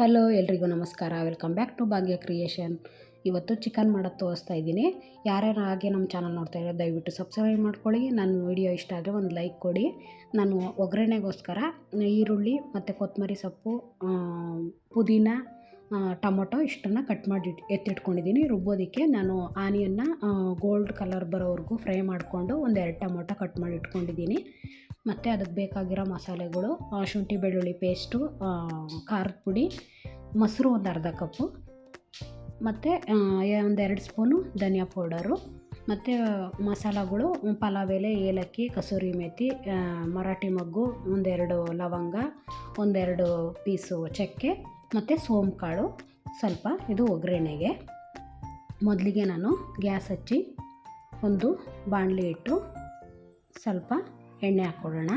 Hello ಎಲ್ರಿಗೂ ನಮಸ್ಕಾರ. Welcome back to Bhagya creation ಇವತ್ತು ಚಿಕನ್ ಮಾಡೋದು ತೋರಿಸ್ತಾ ಇದ್ದೀನಿ. ಯಾರ್ಯಾರು ಹಾಗೆ ನಮ್ಮ ಚಾನಲ್ ನೋಡ್ತಾ ಇದ್ದಾರೆ ದಯವಿಟ್ಟು ಸಬ್ಸ್ಕ್ರೈಬ್ ಮಾಡ್ಕೊಳ್ಳಿ. ನನ್ನ ವಿಡಿಯೋ ಇಷ್ಟ ಆದರೆ ಒಂದು ಲೈಕ್ ಕೊಡಿ. ನಾನು ಒಗ್ಗರಣೆಗೋಸ್ಕರ ಈರುಳ್ಳಿ ಮತ್ತು ಕೊತ್ತಂಬರಿ ಸೊಪ್ಪು ಪುದೀನ ಟೊಮೊಟೊ ಇಷ್ಟನ್ನು ಕಟ್ ಮಾಡಿ ಎತ್ತಿಟ್ಕೊಂಡಿದ್ದೀನಿ. ರುಬ್ಬೋದಕ್ಕೆ ನಾನು ಆನಿಯನ್ನ ಗೋಲ್ಡ್ ಕಲರ್ ಬರೋವರೆಗೂ ಫ್ರೈ ಮಾಡಿಕೊಂಡು ಒಂದೆರಡು ಟೊಮೊಟೊ ಕಟ್ ಮಾಡಿ ಇಟ್ಕೊಂಡಿದ್ದೀನಿ. ಮತ್ತು ಅದಕ್ಕೆ ಬೇಕಾಗಿರೋ ಮಸಾಲೆಗಳು ಶುಂಠಿ ಬೆಳ್ಳುಳ್ಳಿ ಪೇಸ್ಟು ಖಾರದ ಪುಡಿ, ಮೊಸರು ಒಂದು ಅರ್ಧ ಕಪ್ಪು, ಮತ್ತು ಒಂದೆರಡು ಸ್ಪೂನು ಧನಿಯಾ ಪೌಡರು, ಮತ್ತು ಮಸಾಲಗಳು, ಪಲಾವ್ ಎಲೆ, ಏಲಕ್ಕಿ, ಕಸೂರಿ ಮೇಥಿ ಮರಾಠಿ ಮಗ್ಗು, ಒಂದೆರಡು ಲವಂಗ, ಒಂದೆರಡು ಪೀಸು ಚಕ್ಕೆ, ಮತ್ತು ಸೋಮ್ ಕಾಳು ಸ್ವಲ್ಪ ಇದು ಒಗ್ಗರಣೆಗೆ. ಮೊದಲಿಗೆ ನಾನು ಗ್ಯಾಸ್ ಹಚ್ಚಿ ಒಂದು ಬಾಣಲಿ ಇಟ್ಟು ಸ್ವಲ್ಪ ಎಣ್ಣೆ ಹಾಕ್ಕೊಳ್ಳೋಣ.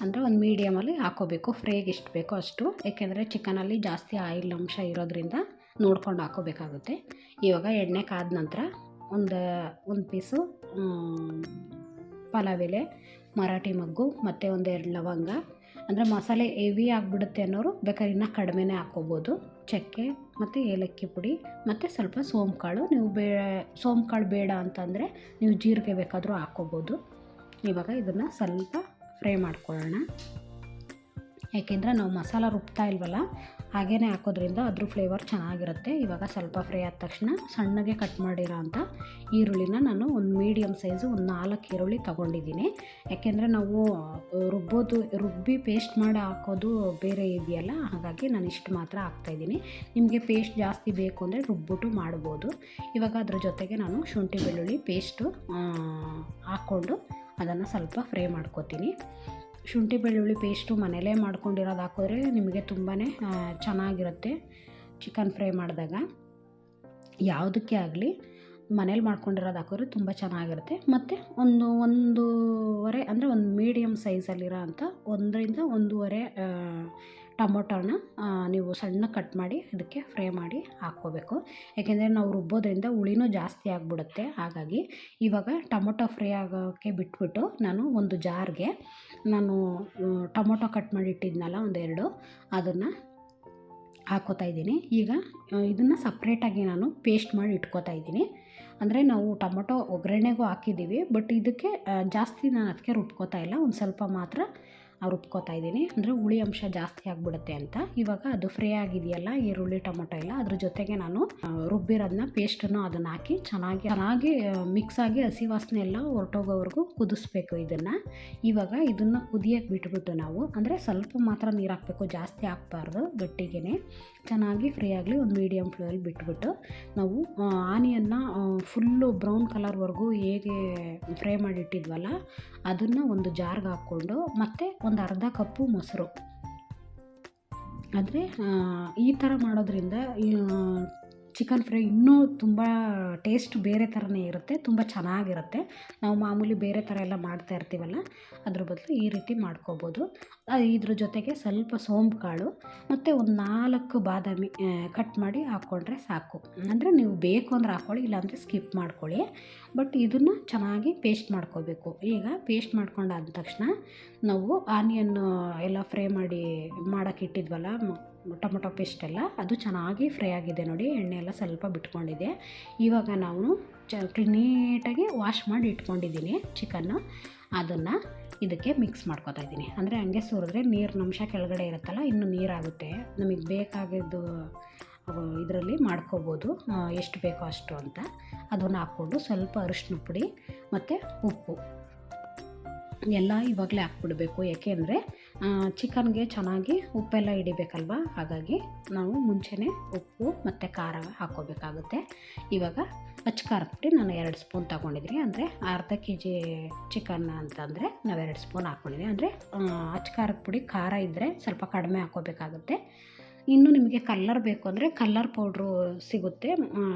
ಅಂದರೆ ಒಂದು ಮೀಡಿಯಮಲ್ಲಿ ಹಾಕೋಬೇಕು. ಫ್ರೈಗೆ ಎಷ್ಟು ಬೇಕು ಅಷ್ಟು. ಏಕೆಂದರೆ ಚಿಕನಲ್ಲಿ ಜಾಸ್ತಿ ಆಯಿಲ್ ಅಂಶ ಇರೋದ್ರಿಂದ ನೋಡ್ಕೊಂಡು ಹಾಕೋಬೇಕಾಗುತ್ತೆ. ಇವಾಗ ಎಣ್ಣೆ ಕಾದ ನಂತರ ಒಂದು ಒಂದು ಪೀಸು ಪಲಾವ್ ಎಲೆ ಮರಾಠಿ ಮಗ್ಗು, ಮತ್ತು ಒಂದೆರಡು ಲವಂಗ. ಅಂದರೆ ಮಸಾಲೆ ಹೆವಿ ಆಗಿಬಿಡುತ್ತೆ ಅನ್ನೋರು ಬೇಕಾದ್ರೆ ಇನ್ನೂ ಕಡಿಮೆನೇ ಹಾಕ್ಕೋಬೋದು. ಚಕ್ಕೆ ಮತ್ತು ಏಲಕ್ಕಿ ಪುಡಿ, ಮತ್ತು ಸ್ವಲ್ಪ ಸೋಂಪು ಕಾಳು ನೀವು ಬೇ ಸೋಂಪು ಬೇಡ ಅಂತಂದರೆ ನೀವು ಜೀರಿಗೆ ಬೇಕಾದರೂ ಹಾಕ್ಕೋಬೋದು. ಇವಾಗ ಇದನ್ನು ಸ್ವಲ್ಪ ಫ್ರೈ ಮಾಡ್ಕೊಳ್ಳೋಣ. ಯಾಕೆಂದರೆ ನಾವು ಮಸಾಲ ರುಬ್ತಾ ಇಲ್ವಲ್ಲ ಹಾಗೇ ಹಾಕೋದ್ರಿಂದ ಅದ್ರ ಫ್ಲೇವರ್ ಚೆನ್ನಾಗಿರುತ್ತೆ. ಇವಾಗ ಸ್ವಲ್ಪ ಫ್ರೈ ಆದ ತಕ್ಷಣ ಸಣ್ಣಗೆ ಕಟ್ ಮಾಡಿರೋ ಅಂಥ ಈರುಳ್ಳಿನ ನಾನು ಒಂದು ಮೀಡಿಯಮ್ ಸೈಜು ಒಂದು ನಾಲ್ಕು ಈರುಳ್ಳಿ ತೊಗೊಂಡಿದ್ದೀನಿ. ಯಾಕೆಂದರೆ ನಾವು ರುಬ್ಬೋದು, ರುಬ್ಬಿ ಪೇಸ್ಟ್ ಮಾಡಿ ಹಾಕೋದು ಬೇರೆ ಇದೆಯಲ್ಲ, ಹಾಗಾಗಿ ನಾನು ಇಷ್ಟು ಮಾತ್ರ ಹಾಕ್ತಾಯಿದ್ದೀನಿ ನಿಮಗೆ ಪೇಸ್ಟ್ ಜಾಸ್ತಿ ಬೇಕು ಅಂದರೆ ರುಬ್ಬಿಟ್ಟು ಮಾಡ್ಬೋದು. ಇವಾಗ ಅದ್ರ ಜೊತೆಗೆ ನಾನು ಶುಂಠಿ ಬೆಳ್ಳುಳ್ಳಿ ಪೇಸ್ಟು ಹಾಕ್ಕೊಂಡು ಅದನ್ನು ಸ್ವಲ್ಪ ಫ್ರೈ ಮಾಡ್ಕೋತೀನಿ. ಶುಂಠಿ ಬೆಳ್ಳುಳ್ಳಿ ಪೇಸ್ಟು ಮನೇಲೇ ಮಾಡ್ಕೊಂಡಿರೋದು ಹಾಕಿದ್ರೆ ನಿಮಗೆ ತುಂಬಾ ಚೆನ್ನಾಗಿರುತ್ತೆ ಚಿಕನ್ ಫ್ರೈ ಮಾಡಿದಾಗ. ಯಾವುದಕ್ಕೆ ಆಗಲಿ, ಮನೇಲಿ ಮಾಡ್ಕೊಂಡಿರೋದು ಹಾಕಿದ್ರೆ ತುಂಬ ಚೆನ್ನಾಗಿರುತ್ತೆ. ಮತ್ತು ಒಂದು ಒಂದೂವರೆ ಅಂದರೆ ಒಂದು ಮೀಡಿಯಮ್ ಸೈಜಲ್ಲಿರೋ ಅಂಥ ಒಂದರಿಂದ ಒಂದೂವರೆ ಟೊಮೊಟೊನ ನೀವು ಸಣ್ಣ ಕಟ್ ಮಾಡಿ ಅದಕ್ಕೆ ಫ್ರೈ ಮಾಡಿ ಹಾಕ್ಕೋಬೇಕು. ಯಾಕೆಂದರೆ ನಾವು ರುಬ್ಬೋದ್ರಿಂದ ಹುಳಿನೂ ಜಾಸ್ತಿ ಆಗಿಬಿಡುತ್ತೆ. ಹಾಗಾಗಿ ಇವಾಗ ಟೊಮೊಟೊ ಫ್ರೈ ಆಗೋಕ್ಕೆ ಬಿಟ್ಬಿಟ್ಟು ನಾನು ಒಂದು ಜಾರ್ಗೆ ನಾನು ಟೊಮೊಟೊ ಕಟ್ ಮಾಡಿ ಇಟ್ಟಿದ್ನಲ್ಲ ಒಂದೆರಡು, ಅದನ್ನು ಹಾಕ್ಕೋತಾ ಇದ್ದೀನಿ. ಈಗ ಇದನ್ನು ಸಪ್ರೇಟಾಗಿ ನಾನು ಪೇಸ್ಟ್ ಮಾಡಿ ಇಟ್ಕೋತಾ ಇದ್ದೀನಿ. ಅಂದರೆ ನಾವು ಟೊಮೊಟೊ ಒಗ್ಗರಣೆಗೂ ಹಾಕಿದ್ದೀವಿ, ಬಟ್ ಇದಕ್ಕೆ ಜಾಸ್ತಿ ನಾನು ಅದಕ್ಕೆ ರುಬ್ಕೋತಾ ಇಲ್ಲ. ಒಂದು ಸ್ವಲ್ಪ ಮಾತ್ರ ರುಬ್ಕೋತಾ ಇದ್ದೀನಿ. ಅಂದರೆ ಹುಳಿ ಅಂಶ ಜಾಸ್ತಿ ಆಗಿಬಿಡುತ್ತೆ ಅಂತ. ಇವಾಗ ಅದು ಫ್ರೈ ಆಗಿದೆಯಲ್ಲ ಈರುಳ್ಳಿ ಟೊಮೊಟೊ ಎಲ್ಲ, ಅದ್ರ ಜೊತೆಗೆ ನಾನು ರುಬ್ಬಿರೋದನ್ನ ಪೇಸ್ಟನ್ನು ಅದನ್ನು ಹಾಕಿ ಚೆನ್ನಾಗಿ ಚೆನ್ನಾಗಿ ಮಿಕ್ಸ್ ಆಗಿ ಹಸಿ ವಾಸನೆ ಎಲ್ಲ ಹೊರಟೋಗೋವರೆಗೂ ಕುದಿಸ್ಬೇಕು ಇದನ್ನು. ಇವಾಗ ಇದನ್ನು ಕುದಿಯೋಕೆ ಬಿಟ್ಬಿಟ್ಟು ನಾವು, ಅಂದರೆ ಸ್ವಲ್ಪ ಮಾತ್ರ ನೀರು ಹಾಕಬೇಕು, ಜಾಸ್ತಿ ಹಾಕ್ಬಾರ್ದು ಗಟ್ಟಿಗೆ ಚೆನ್ನಾಗಿ ಫ್ರೈ ಆಗಲಿ ಒಂದು ಮೀಡಿಯಮ್ ಫ್ಲೇಮಲ್ಲಿ ಬಿಟ್ಬಿಟ್ಟು ನಾವು ಆನಿಯನ್ನು ಫುಲ್ಲು ಬ್ರೌನ್ ಕಲರ್ವರೆಗೂ ಹೇಗೆ ಫ್ರೈ ಮಾಡಿಟ್ಟಿದ್ವಲ್ಲ, ಅದನ್ನು ಒಂದು ಜಾರ್ಗೆ ಹಾಕ್ಕೊಂಡು, ಮತ್ತು ಒಂದು ಅರ್ಧ ಕಪ್ಪು ಮೊಸರು. ಆದರೆ ಈ ಥರ ಮಾಡೋದ್ರಿಂದ ಚಿಕನ್ ಫ್ರೈ ಇನ್ನೂ ತುಂಬ ಟೇಸ್ಟ್ ಬೇರೆ ಥರನೇ ಇರುತ್ತೆ, ತುಂಬ ಚೆನ್ನಾಗಿರುತ್ತೆ. ನಾವು ಮಾಮೂಲಿ ಬೇರೆ ಥರ ಎಲ್ಲ ಮಾಡ್ತಾ ಇರ್ತೀವಲ್ಲ, ಅದ್ರ ಬದಲು ಈ ರೀತಿ ಮಾಡ್ಕೋಬೋದು. ಇದ್ರ ಜೊತೆಗೆ ಸ್ವಲ್ಪ ಸೋಂಪು ಕಾಳು ಮತ್ತು ಒಂದು ನಾಲ್ಕು ಬಾದಾಮಿ ಕಟ್ ಮಾಡಿ ಹಾಕ್ಕೊಂಡ್ರೆ ಸಾಕು. ಅಂದರೆ ನೀವು ಬೇಕು ಅಂದರೆ ಹಾಕ್ಕೊಳ್ಳಿ ಇಲ್ಲಾಂದರೆ ಸ್ಕಿಪ್ ಮಾಡ್ಕೊಳ್ಳಿ. ಬಟ್ ಇದನ್ನು ಚೆನ್ನಾಗಿ ಪೇಸ್ಟ್ ಮಾಡ್ಕೋಬೇಕು. ಈಗ ಪೇಸ್ಟ್ ಮಾಡ್ಕೊಂಡಾದ ತಕ್ಷಣ ನಾವು ಆನಿಯನ್ ಎಲ್ಲ ಫ್ರೈ ಮಾಡಿ ಮಾಡೋಕೆ ಇಟ್ಟಿದ್ವಲ್ಲ ಮ- ಟೊಮೊಟೊ ಪೇಸ್ಟ್ ಎಲ್ಲ, ಅದು ಚೆನ್ನಾಗಿ ಫ್ರೈ ಆಗಿದೆ ನೋಡಿ ಎಣ್ಣೆ ಎಲ್ಲ ಸ್ವಲ್ಪ ಬಿಟ್ಕೊಂಡಿದೆ. ಇವಾಗ ನಾವು ಚ ನೀಟಾಗಿ ವಾಶ್ ಮಾಡಿ ಇಟ್ಕೊಂಡಿದ್ದೀನಿ ಚಿಕನ್ನು. ಅದನ್ನು ಇದಕ್ಕೆ ಮಿಕ್ಸ್ ಮಾಡ್ಕೊತಾ ಇದ್ದೀನಿ. ಅಂದರೆ ಹಂಗೆ ಸುರಿದ್ರೆ ನೀರಿನ ಅಂಶ ಕೆಳಗಡೆ ಇರುತ್ತಲ್ಲ, ಇನ್ನು ನೀರಾಗುತ್ತೆ. ನಮಗೆ ಬೇಕಾಗಿದ್ದು ಇದರಲ್ಲಿ ಮಾಡ್ಕೋಬೋದು. ಎಷ್ಟು ಬೇಕೋ ಅಷ್ಟು ಅಂತ. ಅದನ್ನು ಹಾಕ್ಕೊಂಡು ಸ್ವಲ್ಪ ಅರಿಶಿನ ಪುಡಿ ಮತ್ತು ಉಪ್ಪು. ಎಲ್ಲ ಇವಾಗಲೇ ಹಾಕ್ಬಿಡ್ಬೇಕು. ಯಾಕೆಂದರೆ ಚಿಕನ್ಗೆ ಚೆನ್ನಾಗಿ ಉಪ್ಪೆಲ್ಲ ಹಿಡಿಬೇಕಲ್ವ? ಹಾಗಾಗಿ ನಾವು ಮುಂಚೆನೇ ಉಪ್ಪು ಮತ್ತು ಖಾರ ಹಾಕ್ಕೋಬೇಕಾಗುತ್ತೆ ಇವಾಗ ಅಚ್ಚ ಖಾರದ ಪುಡಿ ನಾನು ಎರಡು ಸ್ಪೂನ್ ತೊಗೊಂಡಿದ್ದೀನಿ. ಅಂದರೆ ಅರ್ಧ ಕೆ ಜಿ ಚಿಕನ್ ಅಂತಂದರೆ ನಾವು ಎರಡು ಸ್ಪೂನ್ ಹಾಕ್ಕೊಂಡಿದ್ದೀನಿ ಅಂದರೆ ಅಚ್ಚ ಖಾರದ ಪುಡಿ ಖಾರ ಇದ್ದರೆ ಸ್ವಲ್ಪ ಕಡಿಮೆ ಹಾಕ್ಕೋಬೇಕಾಗುತ್ತೆ ಇನ್ನು ನಿಮಗೆ ಕಲ್ಲರ್ ಬೇಕು ಅಂದರೆ ಕಲ್ಲರ್ ಪೌಡ್ರು ಸಿಗುತ್ತೆ.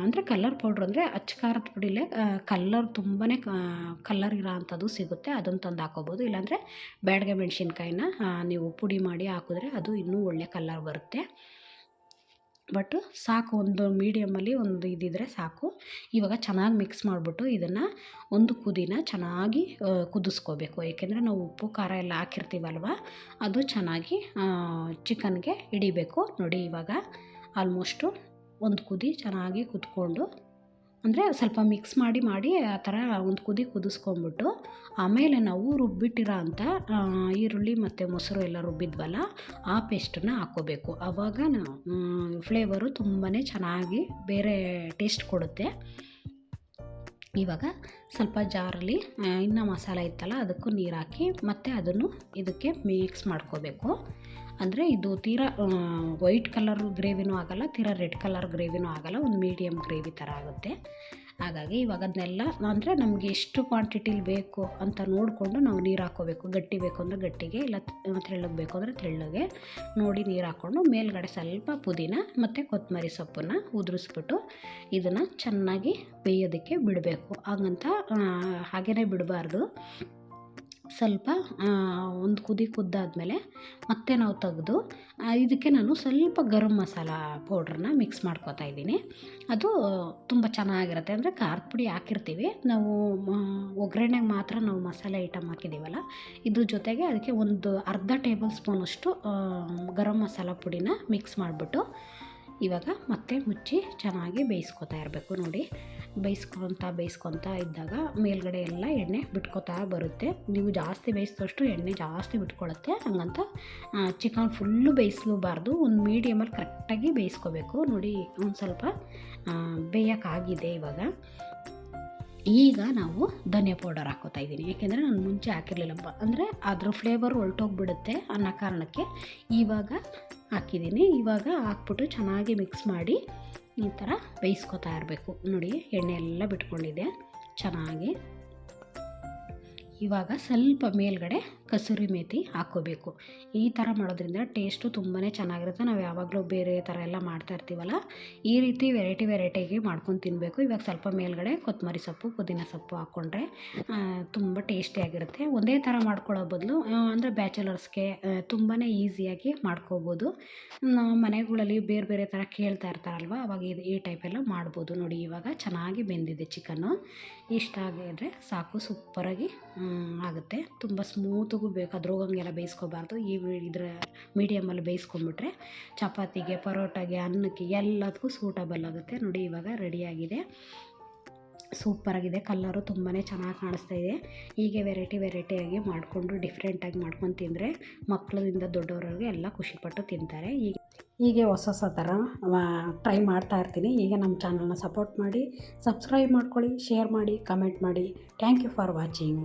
ಅಂದರೆ ಕಲ್ಲರ್ ಪೌಡ್ರ್ ಅಂದರೆ ಅಚ್ಚ ಖಾರದ ಪುಡಿಲೇ ಕಲ್ಲರ್ ತುಂಬಾ ಕಲ್ಲರ್ ಇರೋ ಅಂಥದ್ದು ಸಿಗುತ್ತೆ. ಅದನ್ನು ತಂದು ಹಾಕೋಬೋದು. ಇಲ್ಲಾಂದರೆ ಬ್ಯಾಡಗೆ ಮೆಣಸಿನ್ಕಾಯಿನ ನೀವು ಪುಡಿ ಮಾಡಿ ಹಾಕಿದ್ರೆ ಅದು ಇನ್ನೂ ಒಳ್ಳೆ ಕಲ್ಲರ್ ಬರುತ್ತೆ. ಬಟ್ ಸಾಕು ಒಂದು ಮೀಡಿಯಮ್ಮಲ್ಲಿ ಒಂದು ಇದಿದ್ರೆ ಸಾಕು. ಇವಾಗ ಚೆನ್ನಾಗಿ ಮಿಕ್ಸ್ ಮಾಡಿಬಿಟ್ಟು ಇದನ್ನು ಒಂದು ಕುದಿನ ಚೆನ್ನಾಗಿ ಕುದಿಸ್ಕೋಬೇಕು. ಏಕೆಂದರೆ ನಾವು ಉಪ್ಪು, ಖಾರ ಎಲ್ಲ ಹಾಕಿರ್ತೀವಲ್ವ? ಅದು ಚೆನ್ನಾಗಿ ಚಿಕನ್ಗೆ ಹಿಡಿಬೇಕು. ನೋಡಿ ಇವಾಗ ಆಲ್ಮೋಸ್ಟು ಒಂದು ಕುದಿ ಚೆನ್ನಾಗಿ ಕುದ್ಕೊಂಡು ಅಂದರೆ ಸ್ವಲ್ಪ ಮಿಕ್ಸ್ ಮಾಡಿ ಮಾಡಿ ಆ ಥರ ಒಂದು ಕುದಿ ಕುದಿಸ್ಕೊಂಬಿಟ್ಟು ಆಮೇಲೆ ನಾವು ರುಬ್ಬಿಟ್ಟಿರೋ ಅಂಥ ಈರುಳ್ಳಿ ಮತ್ತು ಮೊಸರು ಎಲ್ಲ ರುಬ್ಬಿದ್ವಲ್ಲ, ಆ ಪೇಸ್ಟನ್ನ ಹಾಕ್ಕೋಬೇಕು. ಆವಾಗ ಫ್ಲೇವರು ತುಂಬಾ ಚೆನ್ನಾಗಿ ಬೇರೆ ಟೇಸ್ಟ್ ಕೊಡುತ್ತೆ. ಇವಾಗ ಸ್ವಲ್ಪ ಜಾರಲ್ಲಿ ಇನ್ನು ಮಸಾಲ ಇತ್ತಲ್ಲ, ಅದಕ್ಕೂ ನೀರು ಹಾಕಿ, ಮತ್ತು ಅದನ್ನು ಇದಕ್ಕೆ ಮಿಕ್ಸ್ ಮಾಡ್ಕೋಬೇಕು. ಅಂದರೆ ಇದು ತೀರಾ ವೈಟ್ ಕಲರ್ ಗ್ರೇವಿನೂ ಆಗೋಲ್ಲ, ತೀರಾ ರೆಡ್ ಕಲರ್ ಗ್ರೇವಿನೂ ಆಗೋಲ್ಲ, ಒಂದು ಮೀಡಿಯಮ್ ಗ್ರೇವಿ ಥರ ಆಗುತ್ತೆ. ಹಾಗಾಗಿ ಇವಾಗ ಅದನ್ನೆಲ್ಲ ಅಂದರೆ ನಮಗೆ ಎಷ್ಟು ಕ್ವಾಂಟಿಟಿಲಿ ಬೇಕು ಅಂತ ನೋಡಿಕೊಂಡು ನಾವು ನೀರು ಹಾಕೋಬೇಕು, ಗಟ್ಟಿ ಬೇಕು ಅಂದರೆ ಗಟ್ಟಿಗೆ ಇಲ್ಲ ತೆಳ್ಳಗೆ ಬೇಕು ಅಂದರೆ ತೆಳ್ಳಗೆ ನೋಡಿ ನೀರು ಹಾಕ್ಕೊಂಡು ಮೇಲ್ಗಡೆ ಸ್ವಲ್ಪ ಪುದೀನ ಮತ್ತು ಕೊತ್ತಂಬರಿ ಸೊಪ್ಪನ್ನು ಉದುರಿಸ್ಬಿಟ್ಟು ಇದನ್ನು ಚೆನ್ನಾಗಿ ಬೇಯೋದಕ್ಕೆ ಬಿಡಬೇಕು. ಹಾಗಂತ ಹಾಗೇ ಬಿಡಬಾರ್ದು. ಸ್ವಲ್ಪ ಒಂದು ಕುದಿ ಕುದ್ದಾದಮೇಲೆ ಮತ್ತೆ ನಾವು ತೆಗೆದು ಇದಕ್ಕೆ ನಾನು ಸ್ವಲ್ಪ ಗರಂ ಮಸಾಲ ಪೌಡ್ರನ್ನ ಮಿಕ್ಸ್ ಮಾಡ್ಕೊತಾ ಇದ್ದೀನಿ. ಅದು ತುಂಬ ಚೆನ್ನಾಗಿರುತ್ತೆ. ಅಂದರೆ ಖಾರದ ಪುಡಿ ಹಾಕಿರ್ತೀವಿ. ನಾವು ಒಗ್ಗರಣೆಗೆ ಮಾತ್ರ ನಾವು ಮಸಾಲೆ ಐಟಮ್ ಹಾಕಿದ್ದೀವಲ್ಲ ಇದ್ರ ಜೊತೆಗೆ ಅದಕ್ಕೆ ಒಂದು ಅರ್ಧ ಟೇಬಲ್ ಸ್ಪೂನಷ್ಟು ಗರಂ ಮಸಾಲ ಪುಡಿನ ಮಿಕ್ಸ್ ಮಾಡಿಬಿಟ್ಟು ಇವಾಗ ಮತ್ತೆ ಮುಚ್ಚಿ ಚೆನ್ನಾಗಿ ಬೇಯಿಸ್ಕೊತಾ ಇರಬೇಕು ನೋಡಿ. ಬೇಯಿಸ್ಕೊತ ಬೇಯಿಸ್ಕೊತ ಇದ್ದಾಗ ಮೇಲ್ಗಡೆ ಎಲ್ಲ ಎಣ್ಣೆ ಬಿಟ್ಕೊತಾ ಬರುತ್ತೆ. ನೀವು ಜಾಸ್ತಿ ಬೇಯಿಸಿದಷ್ಟು ಎಣ್ಣೆ ಜಾಸ್ತಿ ಬಿಟ್ಕೊಳ್ಳುತ್ತೆ ಹಂಗಂತ ಚಿಕನ್ ಫುಲ್ಲು ಬೇಯಿಸ್ಲೂಬಾರ್ದು ಒಂದು ಮೀಡಿಯಮಲ್ಲಿ ಕರೆಕ್ಟಾಗಿ ಬೇಯಿಸ್ಕೋಬೇಕು. ನೋಡಿ, ಒಂದು ಸ್ವಲ್ಪ ಬೇಯೋಕ್ಕಾಗಿದೆ ಇವಾಗ. ಈಗ ನಾವು ಧನಿಯಾ ಪೌಡರ್ ಹಾಕೋತಾ ಇದ್ದೀನಿ. ಯಾಕೆಂದರೆ ನಾನು ಮುಂಚೆ ಹಾಕಿರಲಿಲ್ಲಪ್ಪ ಅಂದರೆ ಅದ್ರ ಫ್ಲೇವರ್ ಹೊರಟೋಗ್ಬಿಡುತ್ತೆ ಅನ್ನೋ ಕಾರಣಕ್ಕೆ ಇವಾಗ ಹಾಕಿದ್ದೀನಿ. ಇವಾಗ ಹಾಕ್ಬಿಟ್ಟು ಚೆನ್ನಾಗಿ ಮಿಕ್ಸ್ ಮಾಡಿ ಈ ಥರ ಬೇಯಿಸ್ಕೊತಾ ಇರಬೇಕು. ನೋಡಿ, ಎಣ್ಣೆ ಎಲ್ಲ ಬಿಟ್ಕೊಂಡಿದೆ. ಚೆನ್ನಾಗಿ. ಇವಾಗ ಸ್ವಲ್ಪ ಮೇಲ್ಗಡೆ ಕಸೂರಿ ಮೇತಿ ಹಾಕ್ಕೋಬೇಕು. ಈ ಥರ ಮಾಡೋದ್ರಿಂದ ಟೇಸ್ಟು ತುಂಬಾ ಚೆನ್ನಾಗಿರುತ್ತೆ. ನಾವು ಯಾವಾಗಲೂ ಬೇರೆ ಥರ ಎಲ್ಲ ಮಾಡ್ತಾ ಇರ್ತೀವಲ್ಲ, ಈ ರೀತಿ ವೆರೈಟಿ ವೆರೈಟಿಗೆ ಮಾಡ್ಕೊಂಡು ತಿನ್ನಬೇಕು ಇವಾಗ ಸ್ವಲ್ಪ ಮೇಲ್ಗಡೆ ಕೊತ್ತಂಬರಿ ಸೊಪ್ಪು, ಪುದೀನ ಸೊಪ್ಪು ಹಾಕ್ಕೊಂಡ್ರೆ ತುಂಬ ಟೇಸ್ಟಿಯಾಗಿರುತ್ತೆ ಒಂದೇ ಥರ ಮಾಡ್ಕೊಳ್ಳೋ ಬದಲು ಅಂದರೆ ಬ್ಯಾಚುಲರ್ಸ್ಗೆ ತುಂಬಾ ಈಸಿಯಾಗಿ ಮಾಡ್ಕೋಬೋದು. ಮನೆಗಳಲ್ಲಿ ಬೇರೆ ಬೇರೆ ಥರ ಕೇಳ್ತಾ ಇರ್ತಾರಲ್ವ, ಅವಾಗ ಇದು ಈ ಟೈಪೆಲ್ಲ ಮಾಡ್ಬೋದು. ನೋಡಿ, ಇವಾಗ ಚೆನ್ನಾಗಿ ಬೆಂದಿದೆ ಚಿಕನ್ನು ಇಷ್ಟ ಆಗಿದ್ರೆ ಸಾಕು ಸೂಪರಾಗಿ ಆಗುತ್ತೆ. ತುಂಬ ಸ್ಮೂತಿಗೂ ಬೇಕು ಅದ್ರೋಗಂಗೆಲ್ಲ ಬೇಯಿಸ್ಕೋಬಾರ್ದು. ಈ ಇದರ ಮೀಡಿಯಮಲ್ಲಿ ಬೇಯಿಸ್ಕೊಂಬಿಟ್ರೆ ಚಪಾತಿಗೆ, ಪರೋಟಾಗೆ, ಅನ್ನಕ್ಕೆ ಎಲ್ಲದಕ್ಕೂ ಸೂಟಬಲ್ ಆಗುತ್ತೆ. ನೋಡಿ ಇವಾಗ ರೆಡಿಯಾಗಿದೆ. ಸೂಪರಾಗಿದೆ. ಕಲ್ಲರು ತುಂಬಾ ಚೆನ್ನಾಗಿ ಕಾಣಿಸ್ತಾ ಇದೆ. ಹೀಗೆ ವೆರೈಟಿ ವೆರೈಟಿಯಾಗಿ ಮಾಡಿಕೊಂಡು ಡಿಫ್ರೆಂಟಾಗಿ ಮಾಡ್ಕೊಂಡು ತಿಂದರೆ ಮಕ್ಕಳಿಂದ ದೊಡ್ಡವರವರೆಗೆ ಎಲ್ಲ ಖುಷಿಪಟ್ಟು ತಿಂತಾರೆ. ಈಗ ಹೀಗೆ ಹೊಸ ಹೊಸ ಥರ ಟ್ರೈ ಮಾಡ್ತಾ ಇರ್ತೀನಿ. ಈಗ ನಮ್ಮ ಚಾನಲ್ನ ಸಪೋರ್ಟ್ ಮಾಡಿ, ಸಬ್ಸ್ಕ್ರೈಬ್ ಮಾಡ್ಕೊಳ್ಳಿ, ಶೇರ್ ಮಾಡಿ, ಕಮೆಂಟ್ ಮಾಡಿ. Thank you for watching.